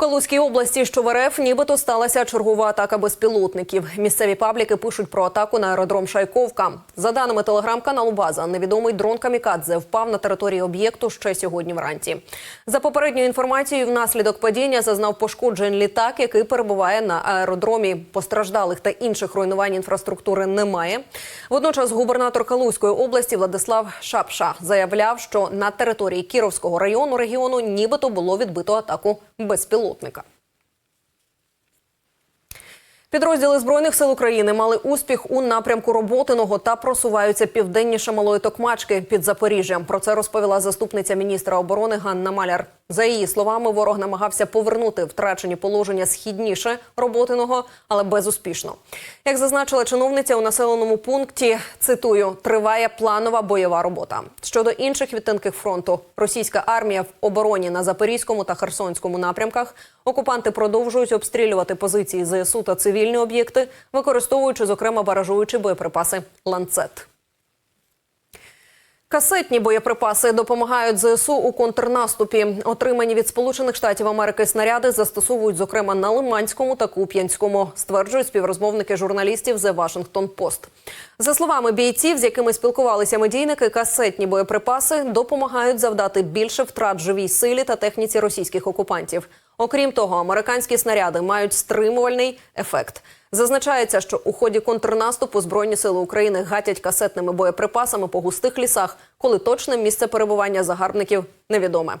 Калузькій області, що в РФ, нібито сталася чергова атака безпілотників. Місцеві пабліки пишуть про атаку на аеродром Шайковка. За даними телеграм-каналу База, невідомий дрон Камікадзе впав на території об'єкту ще сьогодні вранці. За попередньою інформацією, внаслідок падіння зазнав пошкоджень літак, який перебуває на аеродромі. Постраждалих та інших руйнувань інфраструктури немає. Водночас губернатор Калузької області Владислав Шапша заявляв, що на території Кіровського району регіону нібито було відбито атаку безпілотника. Підрозділи збройних сил України мали успіх у напрямку Роботиного та просуваються південніше малої Токмачки під Запоріжжям. Про це розповіла заступниця міністра оборони Ганна Маляр. За її словами, ворог намагався повернути втрачені положення східніше Роботиного, але безуспішно. Як зазначила чиновниця у населеному пункті, цитую, триває планова бойова робота. Щодо інших відтинків фронту, російська армія в обороні на Запорізькому та Херсонському напрямках. Окупанти продовжують обстрілювати позиції ЗСУ та цивільні об'єкти, використовуючи, зокрема, баражуючі боєприпаси ланцет. Касетні боєприпаси допомагають ЗСУ у контрнаступі. Отримані від Сполучених Штатів Америки снаряди застосовують, зокрема, на Лиманському та Куп'янському, стверджують співрозмовники журналістів The Washington Post. За словами бійців, з якими спілкувалися медійники, касетні боєприпаси допомагають завдати більше втрат живій силі та техніці російських окупантів. Окрім того, американські снаряди мають стримувальний ефект. Зазначається, що у ході контрнаступу Збройні сили України гатять касетними боєприпасами по густих лісах, коли точне місце перебування загарбників невідоме.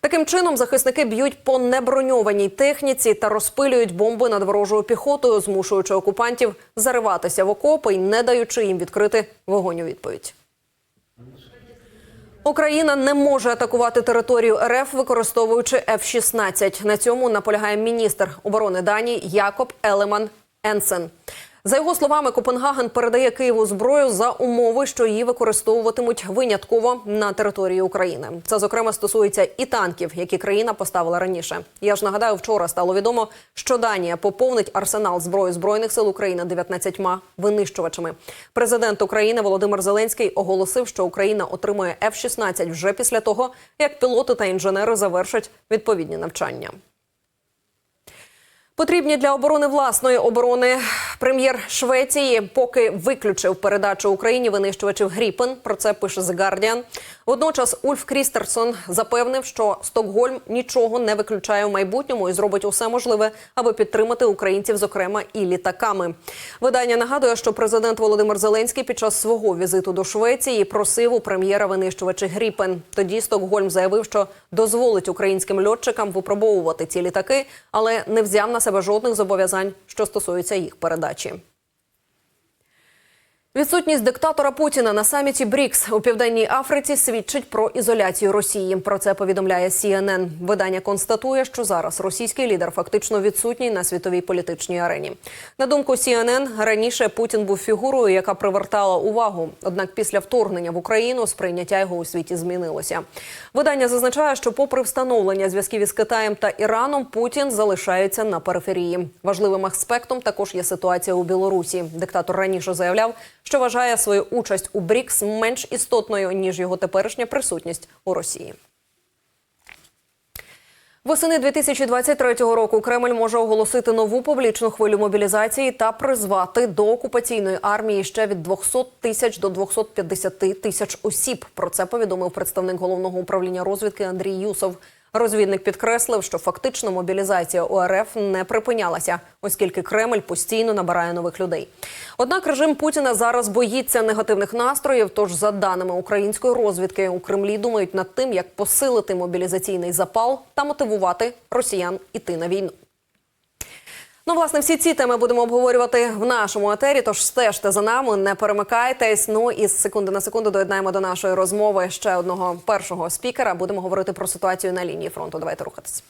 Таким чином захисники б'ють по неброньованій техніці та розпилюють бомби над ворожою піхотою, змушуючи окупантів зариватися в окопи і не даючи їм відкрити вогонь у відповідь. Україна не може атакувати територію РФ, використовуючи F-16. На цьому наполягає міністр оборони Данії Якоб Елеман Енсен. За його словами, Копенгаген передає Києву зброю за умови, що її використовуватимуть винятково на території України. Це зокрема стосується і танків, які країна поставила раніше. Я ж нагадаю, вчора стало відомо, що Данія поповнить арсенал зброї збройних сил України 19 винищувачами. Президент України Володимир Зеленський оголосив, що Україна отримує F-16 вже після того, як пілоти та інженери завершать відповідні навчання. Потрібні для оборони власної оборони прем'єр Швеції поки виключив передачу Україні винищувачів Гріпен. Про це пише The Guardian. Водночас Ульф Крістерсон запевнив, що Стокгольм нічого не виключає в майбутньому і зробить усе можливе, аби підтримати українців, зокрема і літаками. Видання нагадує, що президент Володимир Зеленський під час свого візиту до Швеції просив у прем'єра винищувачі Гріпен. Тоді Стокгольм заявив, що дозволить українським льотчикам випробовувати ці літаки, але не взяв на себе жодних зобов'язань, що стосуються їх передачі. Відсутність диктатора Путіна на саміті БРІКС у південній Африці свідчить про ізоляцію Росії. Про це повідомляє CNN. Видання констатує, що зараз російський лідер фактично відсутній на світовій політичній арені. На думку CNN, раніше Путін був фігурою, яка привертала увагу. Однак після вторгнення в Україну сприйняття його у світі змінилося. Видання зазначає, що, попри встановлення зв'язків із Китаєм та Іраном, Путін залишається на периферії. Важливим аспектом також є ситуація у Білорусі. Диктатор раніше заявляв, що вважає свою участь у БРІКС менш істотною ніж його теперішня присутність у Росії. Восени 2023 року Кремль може оголосити нову публічну хвилю мобілізації та призвати до окупаційної армії ще від 200 тисяч до 250 тисяч осіб. Про це повідомив представник головного управління розвідки Андрій Юсов. Розвідник підкреслив, що фактично мобілізація ОРФ не припинялася, оскільки Кремль постійно набирає нових людей. Однак режим Путіна зараз боїться негативних настроїв. Тож, за даними української розвідки, у Кремлі думають над тим, як посилити мобілізаційний запал та мотивувати росіян іти на війну. Ну, власне, всі ці теми будемо обговорювати в нашому етері. Тож стежте за нами, не перемикайтесь. Ну і з секунди на секунду доєднаємо до нашої розмови ще одного першого спікера. Будемо говорити про ситуацію на лінії фронту. Давайте рухатись.